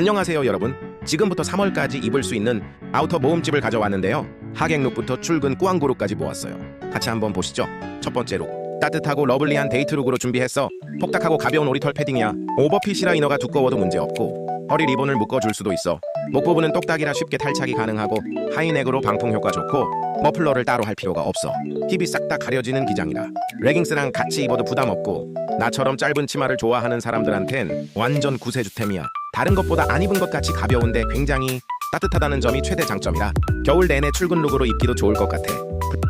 안녕하세요 여러분. 지금부터 3월까지 입을 수 있는 아우터 모음집을 가져왔는데요. 하객룩부터 출근 꾸안구룩까지 모았어요. 같이 한번 보시죠. 첫 번째 룩. 따뜻하고 러블리한 데이트 룩으로 준비했어 폭닥하고 가벼운 오리털 패딩이야 오버핏이라 이너가 두꺼워도 문제없고 허리 리본을 묶어줄 수도 있어. 목 부분은 똑딱이라 쉽게 탈착이 가능하고 하이넥으로 방풍 효과 좋고 머플러를 따로 할 필요가 없어. 힙이 싹 다 가려지는 기장이라. 레깅스랑 같이 입어도 부담 없고 나처럼 짧은 치마를 좋아하는 사람들한텐 완전 구세주템이야 다른 것보다 안 입은 것 같이 가벼운데 굉장히 따뜻하다는 점이 최대 장점이라 겨울 내내 출근 룩으로 입기도 좋을 것 같아.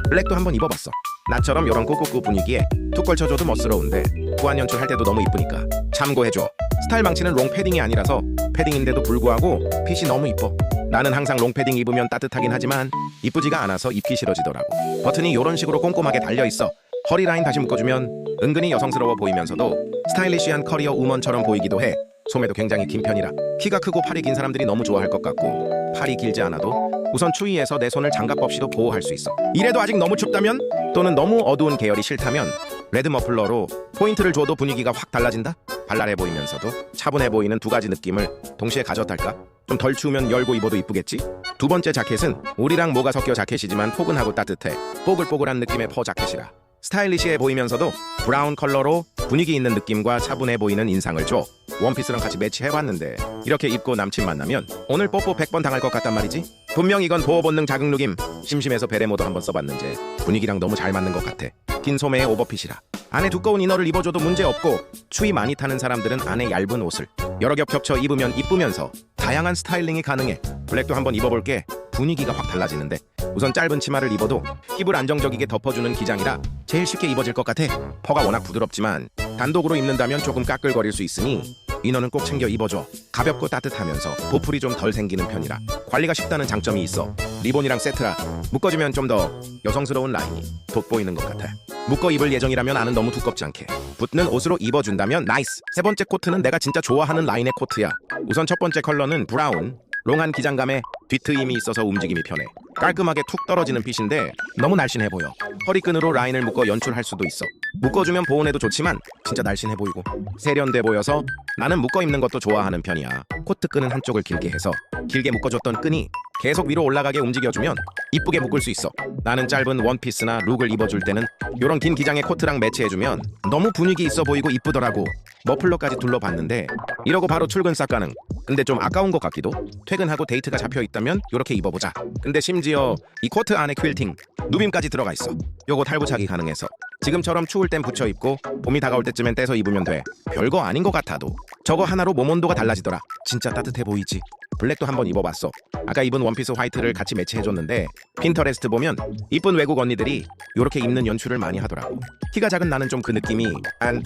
블랙도 한번 입어봤어. 나처럼 이런 꾸꾸꾸 분위기에 툭 걸쳐줘도 멋스러운데 구안 연출할 때도 너무 이쁘니까 참고해줘. 스타일 망치는 롱 패딩이 아니라서 패딩인데도 불구하고 핏이 너무 이뻐. 나는 항상 롱 패딩 입으면 따뜻하긴 하지만 이쁘지가 않아서 입기 싫어지더라고. 버튼이 이런 식으로 꼼꼼하게 달려 있어 허리 라인 다시 묶어주면 은근히 여성스러워 보이면서도 스타일리시한 커리어 우먼처럼 보이기도 해 소매도 굉장히 긴 편이라 키가 크고 팔이 긴 사람들이 너무 좋아할 것 같고 팔이 길지 않아도 우선 추위에서 내 손을 장갑 없이도 보호할 수 있어. 이래도 아직 너무 춥다면 또는 너무 어두운 계열이 싫다면 레드 머플러로 포인트를 줘도 분위기가 확 달라진다? 발랄해 보이면서도 차분해 보이는 두 가지 느낌을 동시에 가졌달까? 좀 덜 추우면 열고 입어도 이쁘겠지? 두 번째 자켓은 우리랑 뭐가 섞여 자켓이지만 포근하고 따뜻해 뽀글뽀글한 느낌의 퍼 자켓이라 스타일리시해 보이면서도 브라운 컬러로 분위기 있는 느낌과 차분해 보이는 인상을 줘 원피스랑 같이 매치해봤는데 이렇게 입고 남친 만나면 오늘 뽀뽀 100번 당할 것 같단 말이지? 분명 이건 보호 본능 자극 룩임. 심심해서 베레모도 한번 써봤는데 분위기랑 너무 잘 맞는 것 같아. 긴 소매에 오버핏이라. 안에 두꺼운 이너를 입어줘도 문제없고 추위 많이 타는 사람들은 안에 얇은 옷을 여러 겹 겹쳐 입으면 이쁘면서 다양한 스타일링이 가능해. 블랙도 한번 입어볼게. 분위기가 확 달라지는데 우선 짧은 치마를 입어도 힙을 안정적이게 덮어주는 기장이라 제일 쉽게 입어질 것 같아. 퍼가 워낙 부드럽지만 단독으로 입는다면 조금 까끌거릴 수 있으니 이너는 꼭 챙겨 입어줘. 가볍고 따뜻하면서 보풀이 좀 덜 생기는 편이라. 관리가 쉽다는 장점이 있어. 리본이랑 세트라. 묶어주면 좀 더 여성스러운 라인이 돋보이는 것 같아. 묶어 입을 예정이라면 안은 너무 두껍지 않게. 붙는 옷으로 입어준다면 나이스. 세 번째 코트는 내가 진짜 좋아하는 라인의 코트야. 우선 첫 번째 컬러는 브라운. 롱한 기장감에 뒤트임이 있어서 움직임이 편해. 깔끔하게 툭 떨어지는 핏인데 너무 날씬해 보여. 허리끈으로 라인을 묶어 연출할 수도 있어 묶어주면 보온에도 좋지만 진짜 날씬해 보이고 세련돼 보여서 나는 묶어 입는 것도 좋아하는 편이야. 코트 끈은 한쪽을 길게 해서 길게 묶어줬던 끈이 계속 위로 올라가게 움직여주면 이쁘게 묶을 수 있어. 나는 짧은 원피스나 룩을 입어줄 때는 요런 긴 기장의 코트랑 매치해주면 너무 분위기 있어 보이고 이쁘더라고. 머플러까지 둘러봤는데 이러고 바로 출근 싹 가능 근데 좀 아까운 것 같기도. 퇴근하고 데이트가 잡혀 있다면 요렇게 입어보자. 근데 심지어 이 코트 안에 퀼팅 누빔까지 들어가 있어. 요거 탈부착이 가능해서. 지금처럼 추울 땐 붙여 입고 봄이 다가올 때쯤엔 떼서 입으면 돼. 별거 아닌 것 같아도. 저거 하나로 몸 온도가 달라지더라. 진짜 따뜻해 보이지 블랙도 한번 입어봤어. 아까 입은 원피스 화이트를 같이 매치해줬는데 핀터레스트 보면 이쁜 외국 언니들이 요렇게 입는 연출을 많이 하더라고. 키가 작은 나는 좀 그 느낌이 안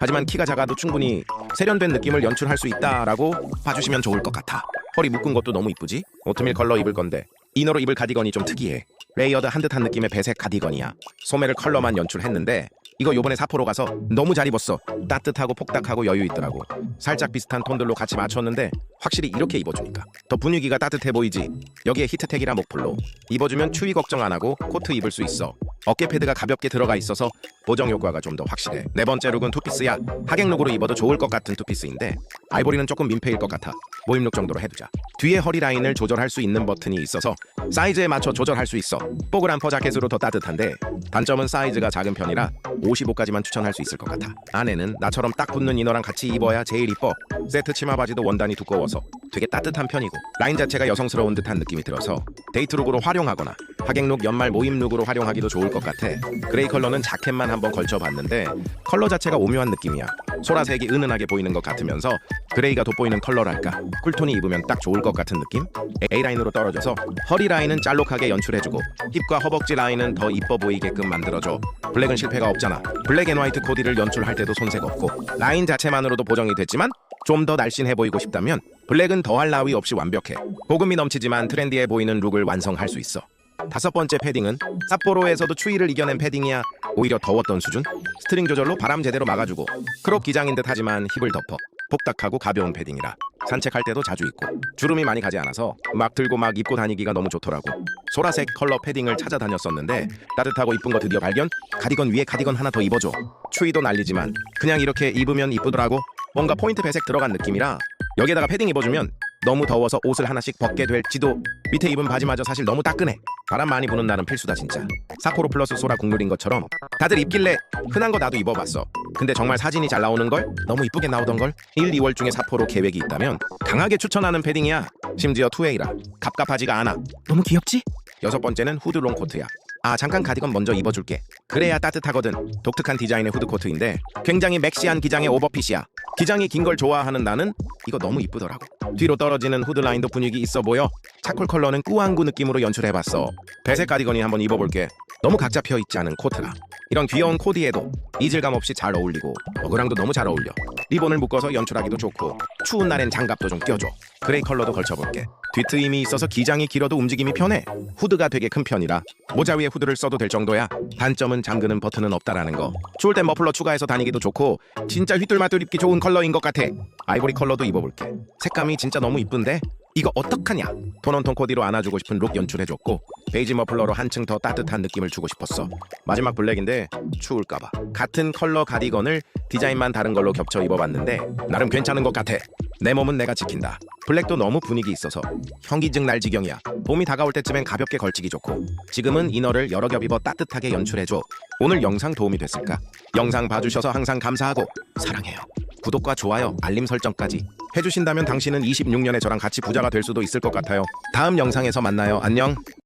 하지만 키가 작아도 충분히 세련된 느낌을 연출할 수 있다라고 봐주시면 좋을 것 같아. 허리 묶은 것도 너무 이쁘지? 오트밀 컬러 입을 건데. 이너로 입을 가디건이 좀 특이해. 레이어드 한 듯한 느낌의 배색 가디건이야. 소매를 컬러만 연출했는데 이거 요번에 사포로 가서 너무 잘 입었어. 따뜻하고 폭닥하고 여유 있더라고. 살짝 비슷한 톤들로 같이 맞췄는데 확실히 이렇게 입어주니까. 더 분위기가 따뜻해 보이지? 여기에 히트텍이라 목폴로. 입어주면 추위 걱정 안 하고 코트 입을 수 있어. 어깨 패드가 가볍게 들어가 있어서 보정 효과가 좀 더 확실해. 네 번째 룩은 투피스야 하객 룩으로 입어도 좋을 것 같은 투피스인데 아이보리는 조금 민폐일 것 같아. 모임 룩 정도로 해두자. 뒤에 허리 라인을 조절할 수 있는 버튼이 있어서 사이즈에 맞춰 조절할 수 있어. 뽀글한 퍼 자켓으로 더 따뜻한데 단점은 사이즈가 작은 편이라 55까지만 추천할 수 있을 것 같아. 안에는 나처럼 딱 붙는 이너랑 같이 입어야 제일 이뻐. 세트 치마 바지도 원단이 두꺼워서 되게 따뜻한 편이고 라인 자체가 여성스러운 듯한 느낌이 들어서 데이트 룩으로 활용하거나 하객룩 연말 모임 룩으로 활용하기도 좋을 것 같아. 그레이 컬러는 자켓만 한번 걸쳐봤는데 컬러 자체가 오묘한 느낌이야. 소라색이 은은하게 보이는 것 같으면서 그레이가 돋보이는 컬러랄까? 쿨톤이 입으면 딱 좋을 것 같은 느낌? A라인으로 떨어져서 허리 라인은 짤록하게 연출해주고 힙과 허벅지 라인은 더 이뻐 보이게끔 만들어줘. 블랙은 실패가 없잖아. 블랙 앤 화이트 코디를 연출할 때도 손색 없고 라인 자체만으로도 보정이 됐지만 좀 더 날씬해 보이고 싶다면 블랙은 더할 나위 없이 완벽해. 고급미 넘치지만 트렌디해 보이는 룩을 완성할 수 있어 다섯 번째 패딩은 삿포로에서도 추위를 이겨낸 패딩이야 오히려 더웠던 수준? 스트링 조절로 바람 제대로 막아주고 크롭 기장인 듯 하지만 힙을 덮어 복닥하고 가벼운 패딩이라 산책할 때도 자주 입고 주름이 많이 가지 않아서 막 들고 막 입고 다니기가 너무 좋더라고. 소라색 컬러 패딩을 찾아다녔었는데 따뜻하고 이쁜 거 드디어 발견? 가디건 위에 가디건 하나 더 입어줘. 추위도 날리지만 그냥 이렇게 입으면 이쁘더라고. 뭔가 포인트 배색 들어간 느낌이라 여기에다가 패딩 입어주면 너무 더워서 옷을 하나씩 벗게 될지도. 밑에 입은 바지마저 사실 너무 따끈해. 바람 많이 부는 날은 필수다 진짜. 사포로 플러스 소라 국룰인 것처럼 다들 입길래 흔한 거 나도 입어봤어. 근데 정말 사진이 잘 나오는 걸? 너무 이쁘게 나오던 걸? 1, 2월 중에 사포로 계획이 있다면 강하게 추천하는 패딩이야. 심지어 투웨이라. 갑갑하지가 않아. 너무 귀엽지? 여섯 번째는 후드 롱코트야. 아 잠깐 가디건 먼저 입어줄게. 그래야 따뜻하거든. 독특한 디자인의 후드 코트인데 굉장히 맥시한 기장의 오버핏이야 기장이 긴 걸 좋아하는 나는 이거 너무 이쁘더라고. 뒤로 떨어지는 후드 라인도 분위기 있어 보여 차콜 컬러는 꾸안꾸 느낌으로 연출해봤어. 배색 가디건이 한번 입어볼게. 너무 각 잡혀 있지 않은 코트라. 이런 귀여운 코디에도 이질감 없이 잘 어울리고 어그랑도 너무 잘 어울려. 리본을 묶어서 연출하기도 좋고 추운 날엔 장갑도 좀 껴줘. 그레이 컬러도 걸쳐볼게 뒤트임이 있어서 기장이 길어도 움직임이 편해. 후드가 되게 큰 편이라. 모자 위에 후드를 써도 될 정도야. 단점은 잠그는 버튼은 없다라는 거. 추울 땐 머플러 추가해서 다니기도 좋고 진짜 휘뚤마뚤 입기 좋은 컬러인 것 같아. 아이보리 컬러도 입어볼게. 색감이 진짜 너무 이쁜데? 이거 어떡하냐? 톤온톤 코디로 안아주고 싶은 룩 연출해줬고 베이지 머플러로 한층 더 따뜻한 느낌을 주고 싶었어. 마지막 블랙인데 추울까봐. 같은 컬러 가디건을 디자인만 다른 걸로 겹쳐 입어봤는데 나름 괜찮은 것 같아 내 몸은 내가 지킨다. 블랙도 너무 분위기 있어서. 현기증 날 지경이야. 봄이 다가올 때쯤엔 가볍게 걸치기 좋고. 지금은 이너를 여러 겹 입어 따뜻하게 연출해줘. 오늘 영상 도움이 됐을까? 영상 봐주셔서 항상 감사하고 사랑해요. 구독과 좋아요 알림 설정까지 해주신다면 당신은 26년에 저랑 같이 부자가 될 수도 있을 것 같아요. 다음 영상에서 만나요. 안녕